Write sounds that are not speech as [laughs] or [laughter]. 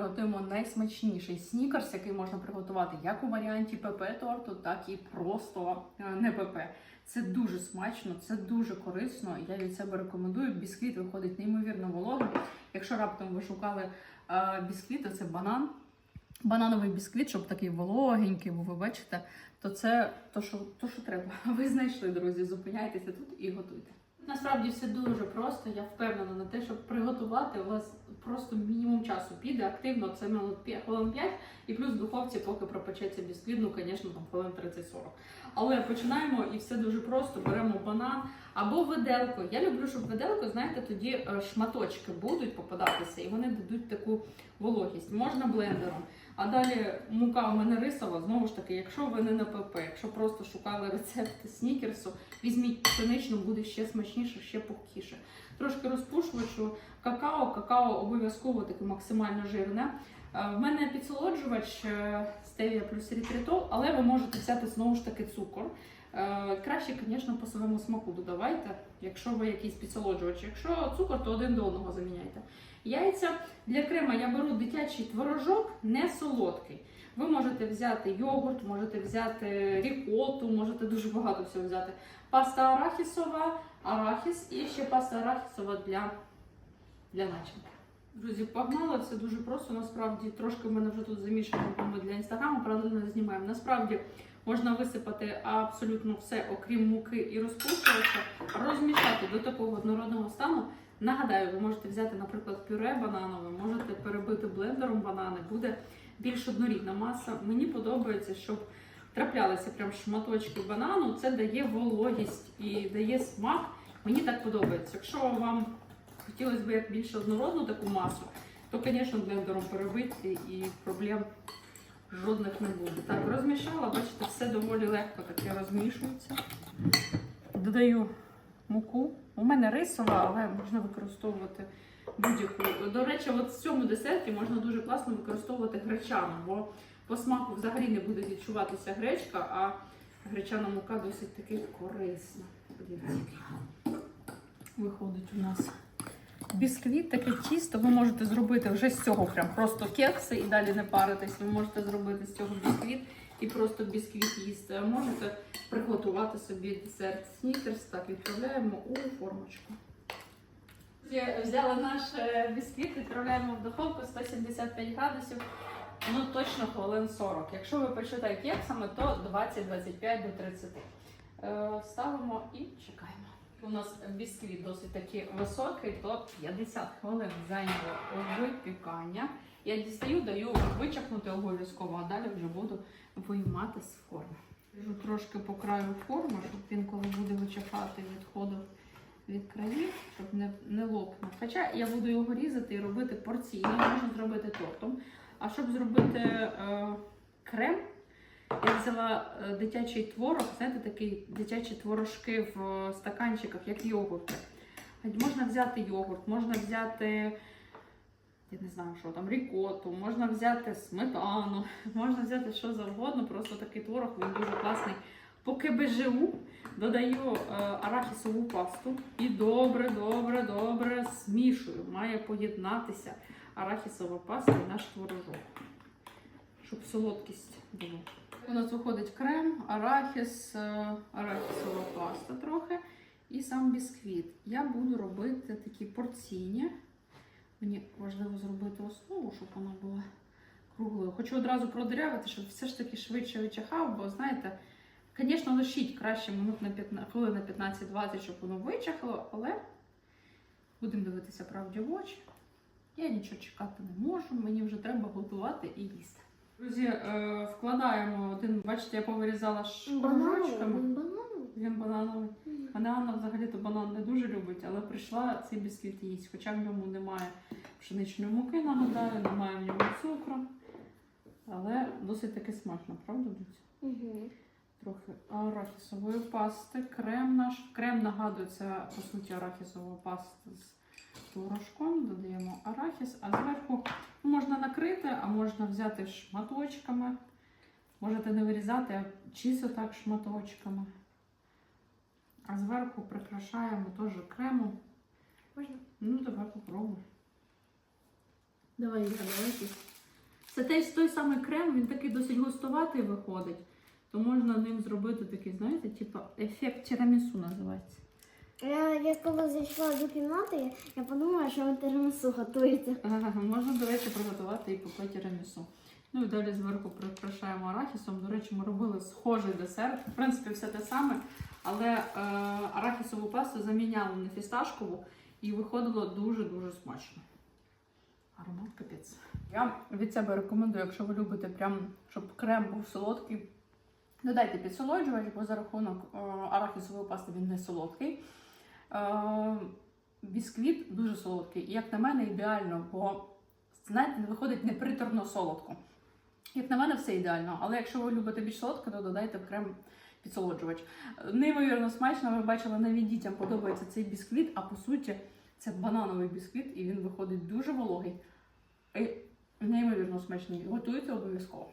приготуємо найсмачніший снікерс, який можна приготувати як у варіанті ПП торту, так і просто е, не ПП. Це дуже смачно, це дуже корисно. Я від себе рекомендую. Бісквіт виходить неймовірно вологим. Якщо раптом ви шукали е, бісквіт, то це банан. Банановий бісквіт, щоб такий вологенький, був, ви бачите, то це то, що, то, що треба. [laughs] Ви знайшли, друзі. Зупиняйтеся тут і готуйте. Насправді все дуже просто. Я впевнена на те, щоб приготувати у вас просто мінімум часу піде активно. Це минут хвилин 5 і плюс в духовці, поки пропечеться бісквіт, ну, звісно, там хвилин 30-40. Але починаємо і все дуже просто. Беремо банан або виделку. Я люблю, щоб виделку, знаєте, тоді е, шматочки будуть попадатися, і вони дадуть таку вологість. Можна блендером. А далі мука у мене рисова. Знову ж таки, якщо ви не на ПП, якщо просто шукали рецепт снікерсу, візьміть пшеничну, буде ще смачніше, ще пухкіше. Трошки розпушувачу какао, какао обов'язково таке максимально жирне. Е, В мене підсолоджувач е, стевія плюс ерітритол, але ви можете взяти знову ж таки цукор. Е, Краще, звісно, по своєму смаку додавайте, якщо ви якийсь підсолоджувач. Якщо цукор, то один до одного заміняйте. Яйця для крема я беру дитячий творожок, не солодкий. Ви можете взяти йогурт, можете взяти рікоту, можете дуже багато всього взяти. Паста арахісова, арахіс і ще паста арахісова для, для начинки. Друзі, погнали, все дуже просто. Насправді трошки в мене вже тут замішано для інстаграму, паралельно знімаємо. Насправді можна висипати абсолютно все, окрім муки і розпушувача, розмішати до такого однородного стану. Нагадаю, ви можете взяти, наприклад, пюре бананове, можете перебити блендером банани, буде більш однорідна маса. Мені подобається, щоб траплялися прям шматочки банану. Це дає вологість і дає смак. Мені так подобається. Якщо вам хотілося б як більш однородну таку масу, то, звісно, блендером перебити і проблем жодних не буде. Так, розмішала, бачите, все доволі легко таке розмішується. Додаю муку. У мене рисова, але можна використовувати будь-яку. До речі, от в цьому десерті можна дуже класно використовувати гречану, бо по смаку взагалі не буде відчуватися гречка, а гречана мука досить таки корисна. Подивіться, виходить у нас. Бісквіт, таке тісто, ви можете зробити вже з цього прям просто кекси і далі не паритись. Ви можете зробити з цього бісквіт і просто бісквіт їсти. Можете приготувати собі десерт снікерс. Так, відправляємо у формочку. Я взяла наш е, бісквіт, відправляємо в духовку 175 градусів. Ну точно хвилин 40. Якщо ви печете кексами, то 20-25 до 30. Е, Ставимо і чекаємо. У нас бісквіт досить таки високий, то 50 хвилин зайняло випікання. Я дістаю, даю вичахнути обов'язково, а далі вже буду виймати з форми. Трошки по краю форми, щоб він, коли буде вичахати, відходив від країв, щоб не, не лопнув. Хоча я буду його різати і робити порційно, можна зробити тортом. А щоб зробити е, крем, я взяла е, дитячий творог, знаєте, такий дитячі творожки в е, стаканчиках, як йогурти. Можна взяти йогурт, можна взяти, я не знаю, що там, рікоту, можна взяти сметану, [laughs] можна взяти що завгодно, просто такий творог, він дуже класний. Поки БЖУ додаю е, арахісову пасту і добре, добре, добре змішую. Має поєднатися арахісова паста і наш творожок, щоб солодкість була. У нас виходить крем, арахіс, е, арахісова паста трохи і сам бісквіт. Я буду робити такі порційні. Мені важливо зробити основу, щоб вона була круглою. Хочу одразу продирявити, щоб все ж таки швидше вичахав, бо знаєте, звісно, лишіть краще минут на 15, хвилин на 15-20, щоб воно вичахло, але будемо дивитися правді в очі. Я нічого чекати не можу, мені вже треба готувати і їсти. Друзі, е, вкладаємо один, бачите, я повирізала. Банановий. Він банановий. Мене Анна взагалі-то банан не дуже любить, але прийшла цей бісквіт їсть, хоча в ньому немає пшеничної муки, нагадаю, немає в ньому цукру. Але досить таки смачно, правда? Угу. Трохи арахісової пасти, крем наш. Крем нагадує, це по суті арахісова паста з творожком. Додаємо арахіс, а зверху ну, можна накрити, а можна взяти шматочками. Можете не вирізати, а чисто так шматочками. А зверху прикрашаємо теж кремом. Можна? Ну, давай попробуй. Давай, давай. Це теж той самий крем, він такий досить густуватий виходить. То можна ним зробити такий, знаєте, типу ефект тірамісу називається. Я, я коли зайшла до кімнати, я подумала, що ви тирамісу готуєте. Ага, Можна, до речі, приготувати і попе тірамісу. Ну і далі зверху прикрашаємо арахісом. До речі, ми робили схожий десерт. В принципі, все те саме, але е, арахісову пасту заміняли на фісташкову і виходило дуже-дуже смачно. Аромат капець. Я від себе рекомендую, якщо ви любите, прям, щоб крем був солодкий. Додайте підсолоджувач, бо за рахунок е, арахісової пасти він не солодкий. Е, бісквіт дуже солодкий. І як на мене, ідеально, бо знаєте, виходить неприторно солодко. Як на мене, все ідеально. Але якщо ви любите більш солодке, то додайте крем підсолоджувач. Неймовірно смачно, ви бачили, навіть дітям подобається цей бісквіт, а по суті, це банановий бісквіт, і він виходить дуже вологий. І неймовірно смачний. Готуйте обов'язково.